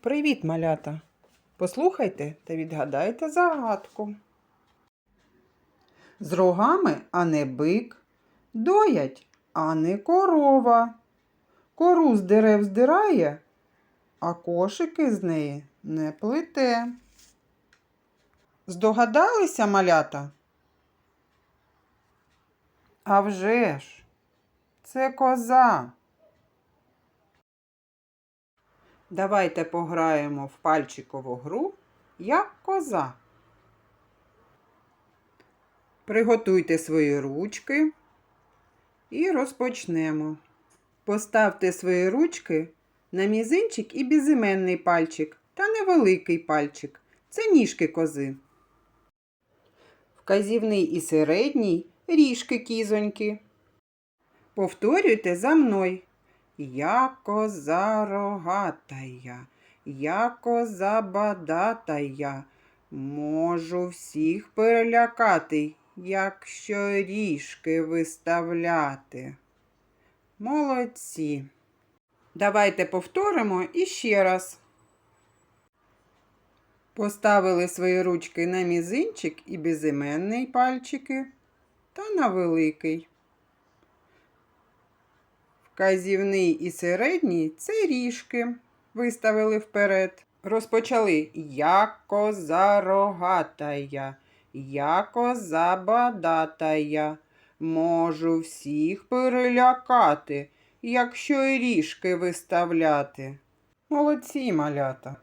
Привіт, малята! Послухайте та відгадайте загадку. З рогами, а не бик, доять, а не корова. Кору з дерев здирає, а кошики з неї не плете. Здогадалися, малята? А вже ж, це коза. Давайте пограємо в пальчикову гру як коза. Приготуйте свої ручки і розпочнемо. Поставте свої ручки на мізинчик і безіменний пальчик та невеликий пальчик. Це ніжки кози. Вказівний і середній ріжки кізоньки. Повторюйте за мною. Я коза рогатая, я коза бадатая, можу всіх перелякати, якщо ріжки виставляти. Молодці. Давайте повторимо іще раз. Поставили свої ручки на мізинчик і безіменний пальчики та на великий. Вказівний і середній це ріжки. Виставили вперед. Розпочали яко зарогатая, рогатая, я коза бадатая. Можу всіх перелякати, якщо ріжки виставляти. Молодці малята.